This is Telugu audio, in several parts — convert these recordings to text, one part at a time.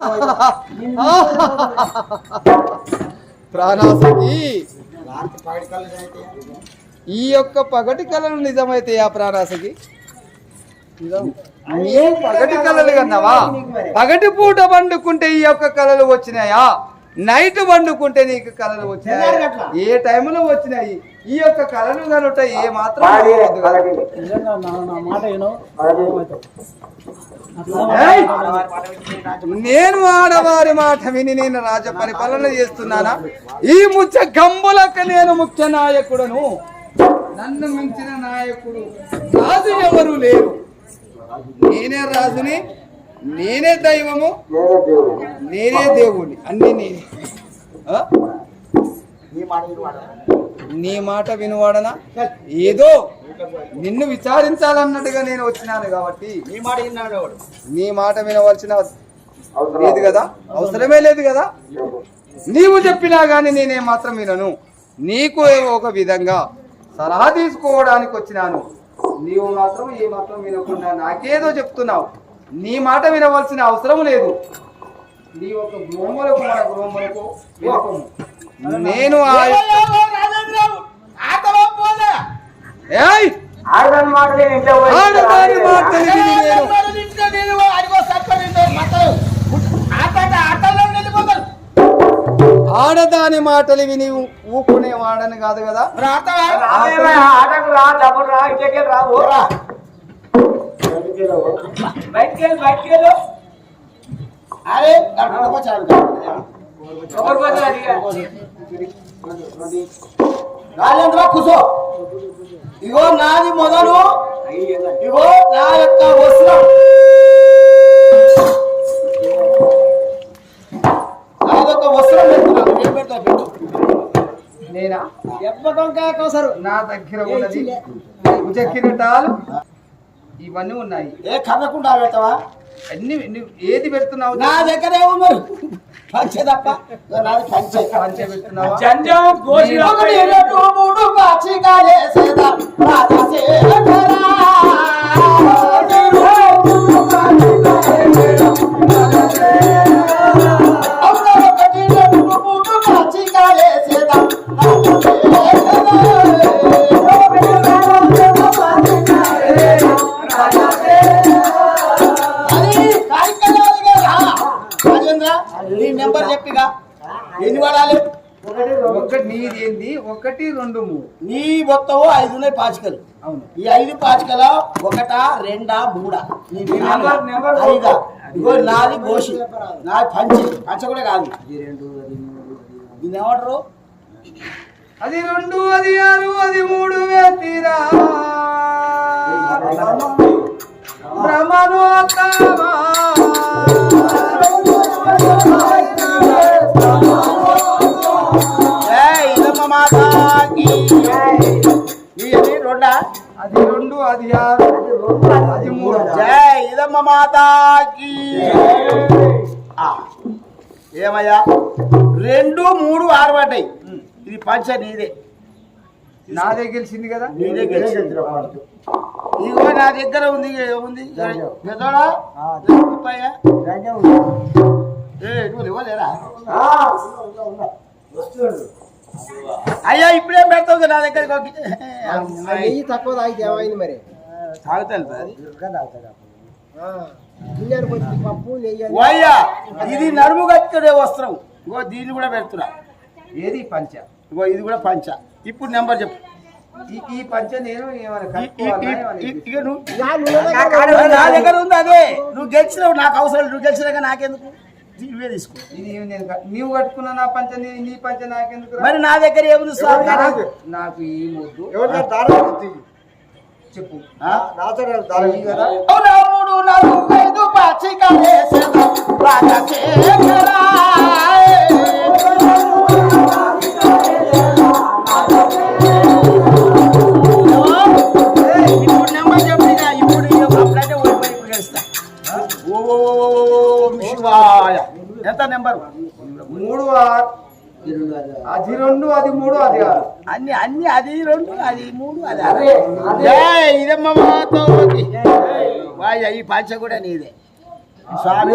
ప్రాణాసతి ఈ యొక్క పగటి కళలు నిజమైతే ఆ ప్రాణాసకి పగటి కళలు కన్నావా? పగటి పూట వండుకుంటే ఈ యొక్క కళలు వచ్చినాయా? నైట్ వండుకుంటే నీకు కళలు వచ్చినాయా. ఏ టైంలో వచ్చినాయి? ఈ యొక్క కళలు కనుట ఏ మాత్రం! నేను ఆడవారి మాట విని నేను రాజ పరిపాలన చేస్తున్నానా? ఈ ముచ్చ గంబులకు నేను ముఖ్య నాయకుడను. నన్ను మించిన నాయకుడు రాజు ఎవరు లేరు. నేనే రాజుని నేనే దైవము నేనే దేవుడిని అన్ని నేనే? నీ మాట వినువాడనా? ఏదో నిన్ను విచారించాలన్నట్టుగా నేను వచ్చినాను కాబట్టి. నీ మాట విన్నాడు నీ మాట వినవలసిన లేదు కదా? అవసరమే లేదు కదా? నీవు చెప్పినా గానీ నేనే మాత్రం వినను. నీకు ఒక విధంగా సలహా తీసుకోవడానికి వచ్చినాను. నీవు మాత్రం ఏ మాత్రం వినకుండా నాకేదో చెప్తున్నావు. నీ మాట వినవలసిన అవసరం లేదు. నీ ఒక గృహములకు మన గృహములకు. నేను ఆ ఏయ్! ఆడదాని మాటలు విని నేను. ఆడదాని మాటలు విని కాదు కదా అరే రాజేంద్ర కూసో ఇగో నాది మొదలు ఇగో నా యొక్క వస్త్రం నాదొక వస్త్రం పెడుతున్నాను ఏం పెడతావు పెట్టు నేనా ఎప్పటికా కోసరు? నా దగ్గర ఉన్నది చెక్కినట్టాలు ఇవన్నీ ఉన్నాయి. ఏ కన్నకుండా పెడతావా? అన్ని నువ్వు ఏది పెడుతున్నావు? నా దగ్గర ఏమున్నారు పంచే తప్ప. నాది పంచే. పంచే పెడుతున్నావా? మూడు. మొత్తము ఐదు ఉన్నాయి పాచికలు. అవును. ఈ ఐదు పాచికల ఒకటా రెండా మూడా. ఐదా. ఇగో నాది గోషి నాది పంచి. పంచ కూడా కాదు. దీన్ని ఏమంటారు? అది రెండు అది ఆరు అది మూడు వేతిరా. భ్రమను రెండు అది ఆరు అది మూడు జై ఇదమ్మ మాతాకి. ఆ, ఏమయ్యా? రెండు మూడు ఆరు పడ్డాయి ఇది పంచ నీదే. నాదే గెలిచింది కదా? నీదే గెలిచింది. ఇదిగో నా దగ్గర ఉంది ఉంది. పెద్దోడా? ముప్పయ్యా? ఏ, నువ్వు ఇవ్వలేరా అయ్యా ఇప్పుడేం పెడతావు నా దగ్గరికి నెయ్యి తక్కువ తాగితే ఏమైంది మరి? తాగుతాను ఇది నడుము కట్టుకునే వస్త్రం. ఇగో దీన్ని కూడా పెడుతున్నా. ఏది? పంచ. ఇగో ఇది కూడా పంచ. ఇప్పుడు నెంబర్ చెప్పు. ఈ పంచ నేను ఇక నా దగ్గర దగ్గర ఉంది అదే. నువ్వు గెలిచినావు. నాకు అవసరం. నువ్వు గెలిచినాక నాకెందుకు? నువ్వే తీసుకో. ఇది నీవు కట్టుకున్న నా పంచ నీ పంచ నాకెందుకు? మరి నా దగ్గర ఏముంది స్వామి? నాకు నాకు ఈ ముద్దు. చెప్పు. ఆ? ఈ కదా? అవునా? మూడు నాలుగు ఐదు పాచిక వేసేదా రాజశేఖరా. నెంబర్. మూడు ఆరు అది రెండు అది మూడు అది ఆరు. అన్ని అన్ని అది రెండు అది మూడు అది జై ఇదమ్మ వాయ్య ఈ పంచ కూడా నీదే. స్వామి.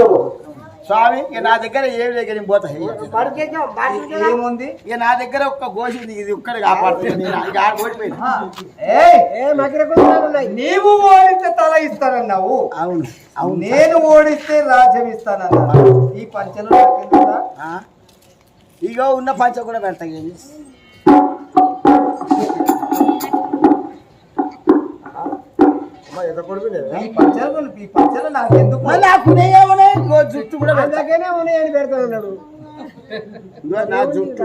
స్వామి ఇక నా దగ్గర ఏమి లేక నేను పోతా. పడుకేద్దాం, బాటిల్ ఏముంది? ఇక నా దగ్గర ఒక్క గోసి ఉంది, ఇది ఒక్కడి కాపాడుతుంది. ఏ నీవు ఓడితే తల ఇస్తానన్నావు. అవును అవును. నేను ఓడిస్తే రాజ్యం ఇస్తానన్నా ఈ పంచలు? ఇగో ఉన్న పంచ కూడా పెడతా ఏం చేస్తా? ఈ పంచలు ఈ పంచలు నాకెందుకు మళ్ళీ ఆ కుదేయేమోనే, ఇగో జుట్టు కూడా అందుకనే ఉన్నాయని నా జుట్టు.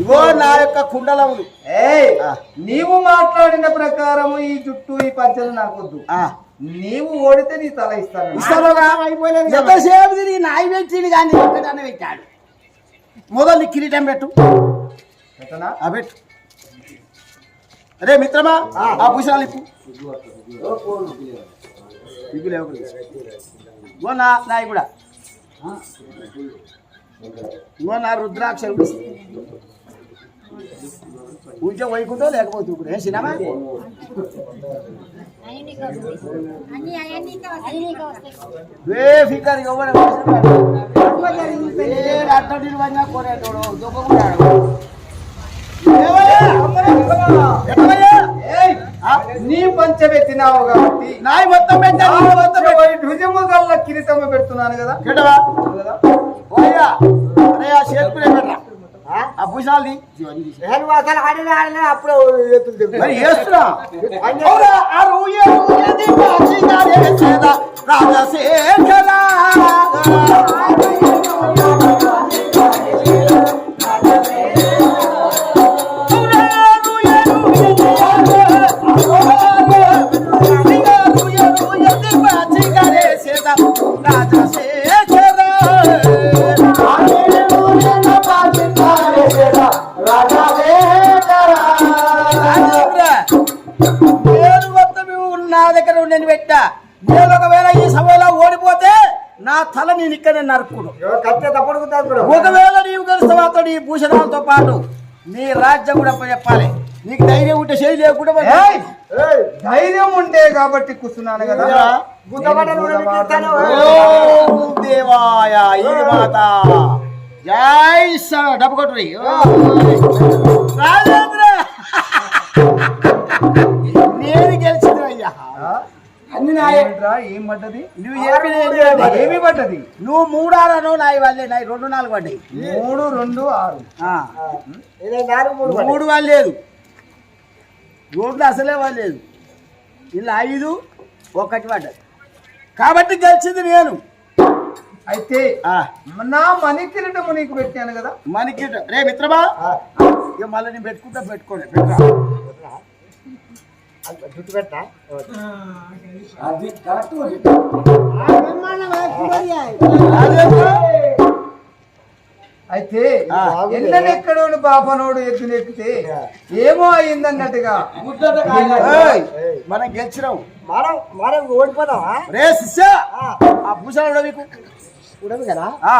ఇగో యొక్క కుండలములు. నీవు మాట్లాడిన ప్రకారం ఈ జుట్టు ఈ పంచలు నాకొద్దు. నీవు ఓడితే నీ తల ఇస్తాను. అయిపోలేదు. ఎంతసేపు తిరిగి నాయి పెట్టింది కానీ ఒక్కదాన్ని పెట్టాడు. మొదలు కిరీటం పెట్టు. పెట్టనా? పెట్టు. అరే మిత్రమా ఆ. భూషణాలు ఇప్పు. ఇప్పు లేవు. ఇగో నా నాయి కూడా ఇగో నా రుద్రాక్ష పూజ వైకుంఠం లేకపోతే ఇప్పుడు ఏ సినిమా. వే ఫికర్ ఎవరు? ఏ అట్టడి వంగా కొనేటోడు దుఃఖకున్నాడు ఏయ్! నీ పంచ పెట్టినావు కాబట్టి నాయి మొత్తం పెట్టాను మొత్తం గల్ల కిరీటము పెడుతున్నాను కదా. కదా? ఓయ్యా అరే ఆ చేతుకునే పెట్టరా? ఆ భూషాల్ని ఏ నువ్వు అసలు ఆడినా ఆడినా అప్పుడు. నేను ఒకవేళ ఈ సభలో ఓడిపోతే నా తల నేను ఇక్కడ నరుకుడు ఒకవేళ నీవు గెలుస్తావాతో నీ భూషణాలతో పాటు నీ రాజ్యం కూడా చెప్పాలి. నీకు ధైర్యం ఉంటే చేయి లేకుండా! ధైర్యం ఉండే కాబట్టి కూర్చున్నాను కదా. దేవాయ ఈ మాత. జై డబ్బు కొట్టురి నేను గెలిచిన అయ్యా? అన్ని? ఏం పడ్డది? నువ్వు. ఏమి పడ్డది? నువ్వు మూడారను నాయి వాళ్ళే నాయి రెండు నాలుగు పడ్డాయి. మూడు రెండు ఆరు. మూడు. మూడు వాళ్ళు లేదు. రోడ్లు అసలే వాళ్ళు లేదు. ఇలా ఐదు ఒకటి పడ్డది కాబట్టి గెలిచింది నేను. అయితే ఆ, నా మణి కిరీటము నీకు పెట్టాను కదా? మనకి రే మిత్రమా? ఇక మళ్ళీ నేను పెట్టుకుంటా పెట్టుకోండి పెట్టరా జుట్టు పెట్టా? అది కరెక్ట్ అయితే. ఎన్నెక్కడోడు బాపనోడు ఎత్తునెక్కితే ఏమో అయిందన్నట్టుగా మనం గెలిచినావు మనం మనం రే శిష్య! ఆ. మీకు. ఉడదు కదా? ఆ,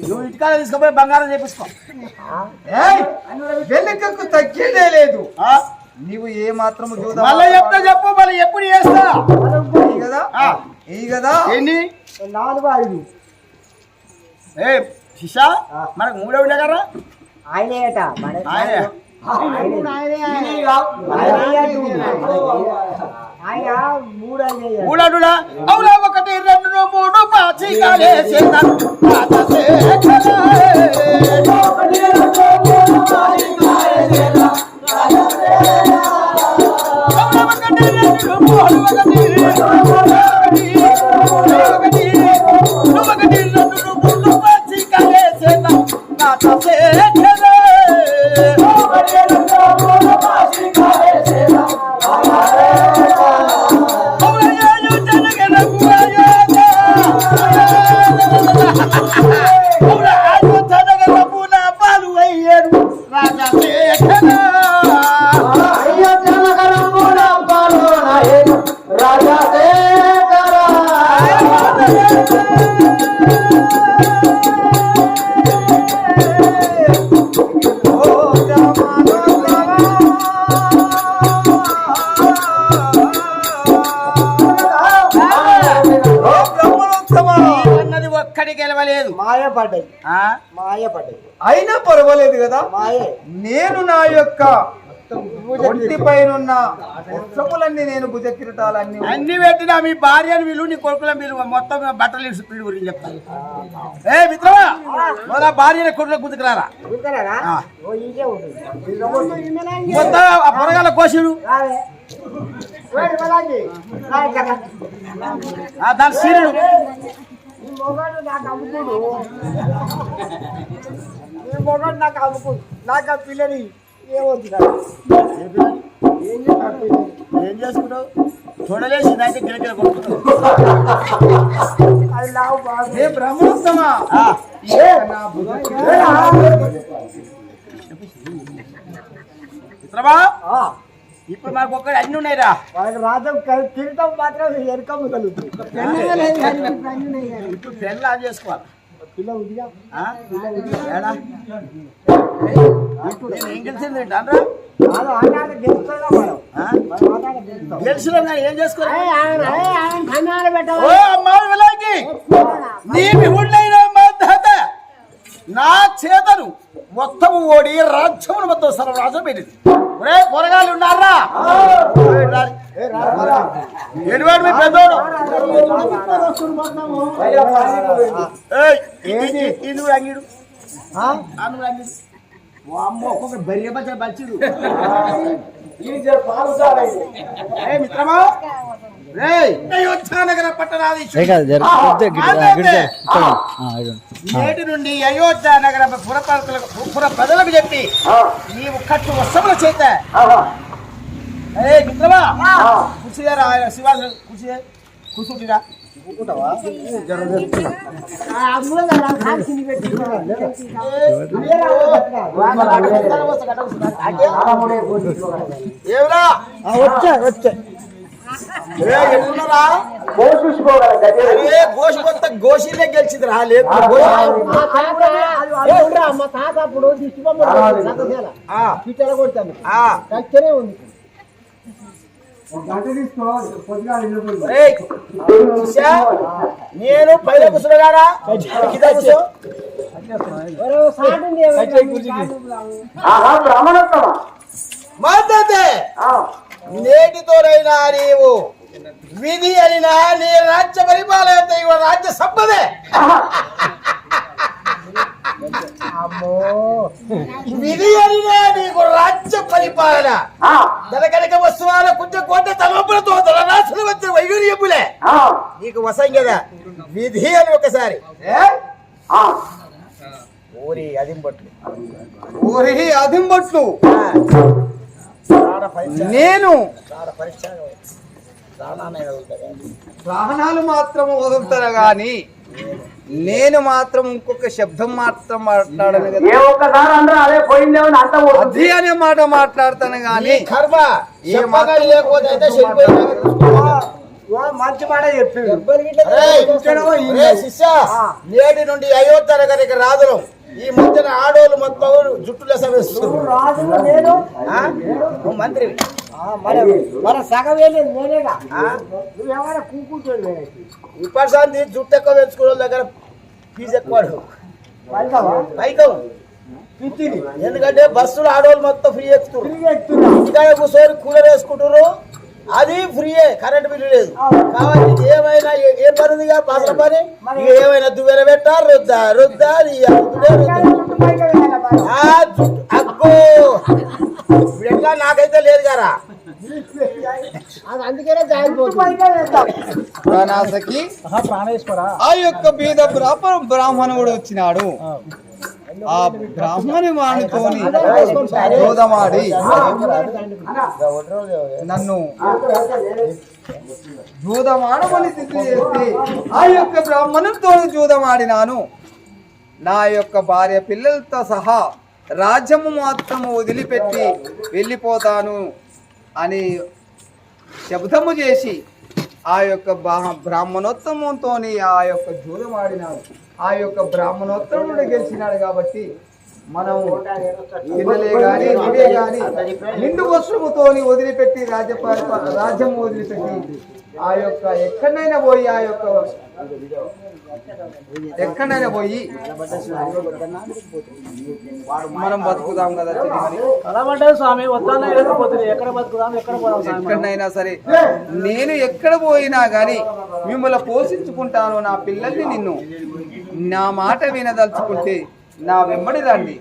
నువ్వు ఇంటికాడ తీసుకుపోయి బంగారం చేపించుకో ఏయ్, వెనుకకు తగ్గేదే లేదు. ఆ, నీవు ఏ మళ్ళీ చెప్తా చెప్పు మళ్ళీ ఎప్పుడు చేస్తా? కదా. ఈ కదా ఏంటి నాలుగు ఐదు ఏ శిష మనకు మూడే ఉండే కదా ఆయనే అట. మన ఆయనే. ఆయన. మూడు అవునా ఒకటి రెండు మూడు పాచికాలే మాయ పడ్డాయి ఆ? మాయ పడ్డాయి అయినా పర్వాలేదు కదా? మాయే. నేను నా యొక్క ఒంటి పైన ఉన్న వస్త్రములన్నీ నేను భుజ కిరీటాలన్నీ అన్ని పెట్టినా మీ భార్యను వీళ్ళు నీ కొడుకుల మీరు మొత్తం బట్టలు స్పీడ్ గురించి చెప్తాను ఏ మిత్రమా మొదల భార్యని కొడుకుల గుంతుకురారా చూస్తారా ఆ. ఓ ఇదే ఉంటుంది. మొత్తం ఆ పొరగాల కోసిడు రావే. వేడి మలాంగి. రా ఇక్కడ ఆ దాని సీరుడు మొగాడు నాకు అమ్ముకుడు. ఈ మొగాడు నాకు అమ్ముకుడు. నాకు ఆ పిల్లని ఏం చేసుకుంటావు? చూడలేసి అది నాకు బాగా ఏ బ్రహ్మోత్తమా? మిత్రమా ఇప్పుడు మనకు ఒక్కటి అన్ని ఉన్నాయిరా. వాళ్ళకి రాజం తిరగటం మాత్రం ఎరక కలుగుతుంది ఇప్పుడు పెళ్ళి ఆన్ చేసుకోవాలి. పిల్ల ఉందిగా? ఆ? ఏడా? నేను ఏం గెలిచింది గెలిచిన చేసుకోవాలి? నీ మద్దత నా చేతను మొత్తం ఓడి రాజ్యమును మొత్తం సర్వరాజం పెట్టింది. ఒరే పొరగాలు ఉన్నారా? ఎనివాడు మీ పెద్దోడు. ఇది- కూడా అంగిడు ఆ? నువ్వు అంగిడు ఓ అమ్మ ఒక్కొక్క బర్రె బచ్చ బచ్చిడు. ఏ మిత్రమా? అయోధ్యానగర నేటి నుండి అయోధ్య నగర పుర ప్రజలకు- పుర ప్రజలకు చెప్పి నీవు కట్టు వస్త్రముల చేత ఏ మిత్రమా కుర్చీరా శివ కుర్చీ కూర్చుంటిరా ఏమిరా వచ్చా వచ్చా గోషి కొత్త గోషిలే గెలిచింది రా లేదు మా తాత అప్పుడు దిష్టి బొమ్మ కొడతాను. కచ్చనే ఉంది. నేను పైన కూర్చున్నారా కింద కూర్చో. మద్దతే నేటితోనైనా నీవు విధి అనినా నీ రాజ్య పరిపాలన రాజ్య సంపదే విధి అనినా నీకు రాజ్య పరిపాలన. దనకనక వస్తువాల కుంట కోట తలంపులతో తలనాశన వచ్చిన వైడూర్యములే నీకు వసం కదా. విధి అని ఒకసారి. ఓరి అదింబట్లు. ప్రాణ పరీక్ష నేను. ప్రాణాలు మాత్రం వదులుతాను గాని నేను మాత్రం ఇంకొక శబ్దం మాత్రం మాట్లాడను అదే అనే మాట మాట్లాడతాను గాని నీ కర్మ ఏ చెప్పగా మాత్రం లేకపోతే అయితే చెడిపోయింది. మంచి మాట శిష్య నేటి నుండి అయోధ్య రాదులం ఈ మధ్యన ఆడోళ్ళు మొత్తం జుట్టుల నేను ఆ? నువ్వు మంత్రి మన సగం వేయలేదు నేనేగా? ఆ? నువ్వేమైనా కూకుంటాడు? ఇప్పటి జుట్టు ఎక్కువ పెంచుకునే వాళ్ళ దగ్గర ఫీజు ఎక్కువ పైకం ఎందుకంటే బస్సులు ఆడోళ్ళు మొత్తం ఫ్రీ ఎక్కుతున్నారు ఇంటికాడ కూర్చొని కూలర్ వేసుకుంటారు అది ఫ్రీయే కరెంట్ బిల్లు లేదు. కాబట్టి ఏమైనా ఏ- పని ఉందిగా పాసల పని? ఏమైనా దువ్వెన పెట్టా? రుద్దా రుద్దా అగ్గో ఎట్లా నాకైతే లేదు కదా ప్రాణాసకి ఆ యొక్క బీద బ్రాహ్మణ బ్రాహ్మణుడు వచ్చినాడు. ఆ బ్రాహ్మణి వాణితోని జోదమాడి నన్ను జూదమాడమని స్థితి చేసి ఆ యొక్క బ్రాహ్మణులతో జూదమాడినాను. నా యొక్క భార్య పిల్లలతో సహా రాజ్యము మాత్రము వదిలిపెట్టి వెళ్ళిపోతాను అని శబ్దము చేసి ఆ యొక్క బ్రాహ్మణోత్తమంతో ఆ యొక్క జూదమాడినాను. ఆ యొక్క బ్రాహ్మణోత్తముడు గెలిచినాడు కాబట్టి మనం పిల్లలే గాని నువ్వే గాని నిండు వస్త్రముతోని వదిలిపెట్టి రాజ్య పరిప- రాజ్యం వదిలిపెట్టి ఆ యొక్క ఎక్కడైనా పోయి ఆ యొక్క ఎక్కడైనా పోయి మనం బతుకుదాం కదా ఎక్కడ బతుకుదాం ఎక్కడ స్వామి? ఎక్కడైనా సరే నేను ఎక్కడ పోయినా గాని మిమ్మల్ని పోషించుకుంటాను నా పిల్లల్ని నిన్ను. నా మాట వినదలుచుకుంటే నా వెంబడి రండి.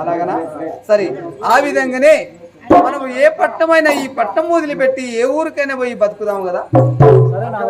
అలాగనా? సరే ఆ విధంగానే మనం ఏ పట్టమైనా ఈ పట్టం వదిలిపెట్టి ఏ ఊరికైనా పోయి బతుకుదాం కదా? సరే నా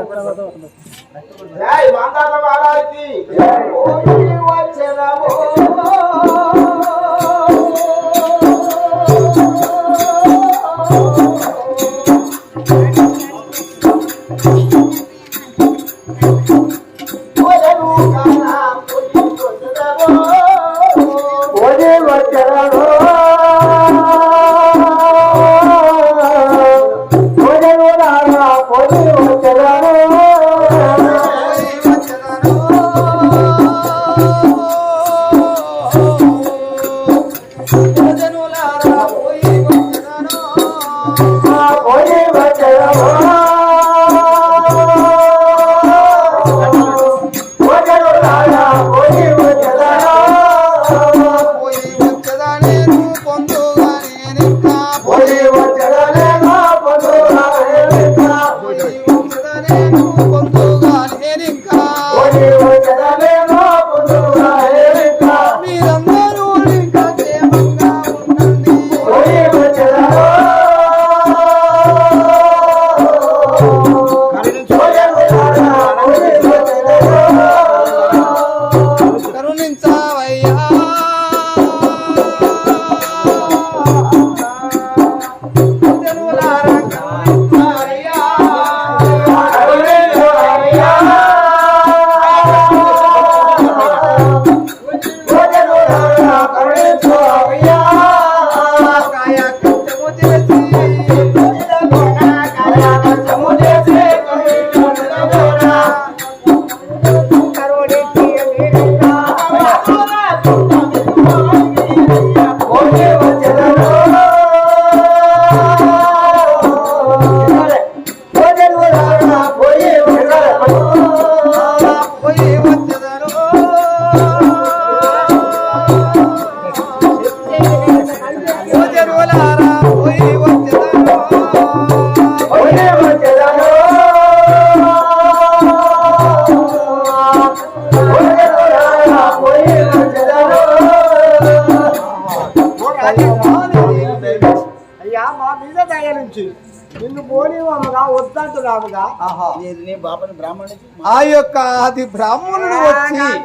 ఆ యొక్క ఆది బ్రాహ్మణుడు వచ్చి నువ్వు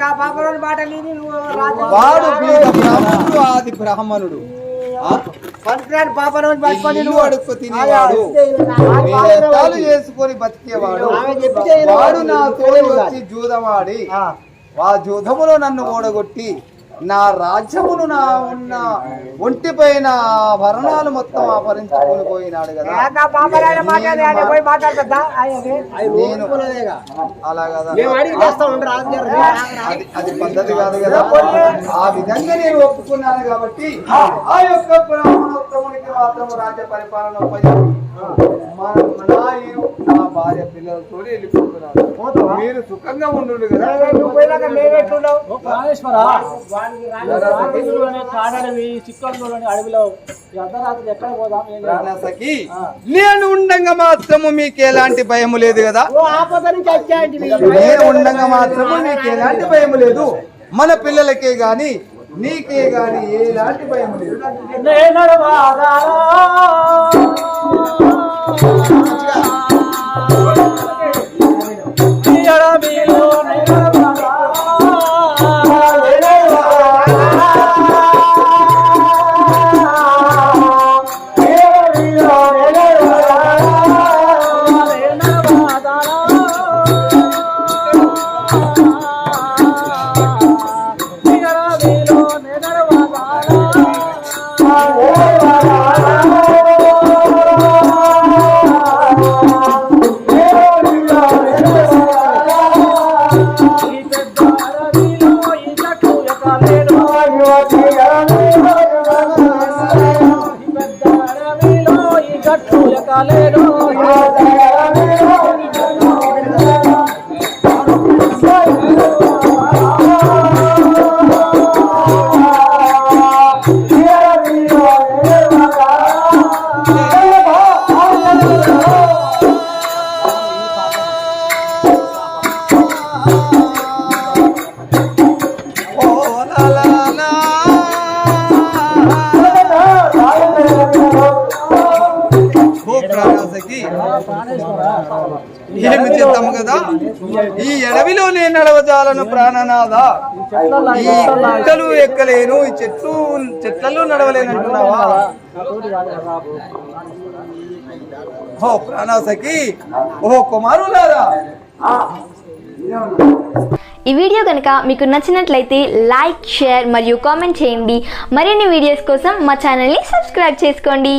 వాడు బ్రాహ్మణుడు ఆది బ్రాహ్మణుడు. పట్టుకొని నువ్వు అడుక్కు తినేవాడు. వేదాలు చేసుకొని బతికేవాడు. వాడు నా తోడు వచ్చి జూదమాడి. ఆ జూదములో నన్ను ఓడగొట్టి నా రాజ్యమును నా ఉన్న ఒంటి పైన భరణాలు మొత్తం అపహరించుకొని పోయినాడు కదా. నేను అలా అది పద్ధతి కాదు కదా. ఆ విధంగా నేను ఒప్పుకున్నాను కాబట్టి ఆ. యొక్క బ్రాహ్మణోత్తమునికి మాత్రం రాజ్య పరిపాలన ఉపయోగి మన- నా ఇరు నా భార్య పిల్లలతో వెళ్ళిపోతున్నాను మీరు సుఖంగా ఉండు కదా. నువ్వు పోయినాక మేమెట్లున్నావు ఓ ప్రాణేశ్వర కాడడవి చిత్తూరులోని అడవిలో నేను ఉండంగా మాత్రము మీకు ఎలాంటి భయము లేదు కదా? నేను ఉండంగా మాత్రము మీకు ఎలాంటి భయం లేదు. మన పిల్లలకే గాని నీకే గాని ఎలాంటి భయం లేదు. నే ఈ ఏమి చేద్దాము కదా? ఈ ఎడవిలో నేను నడవజాలను ప్రాణనాథ. ఈ గుట్టలు ఎక్కలేను ఈ చెట్లు చెట్లలో నడవలేనంటున్నావా ఓ ప్రాణాసకి ఓ కుమారులారా. ఈ వీడియో కనుక మీకు నచ్చినట్లయితే లైక్ షేర్ మరియు కామెంట్ చేయండి. మరిన్ని వీడియోస్ కోసం మా ఛానల్ని సబ్స్క్రైబ్ చేసుకోండి.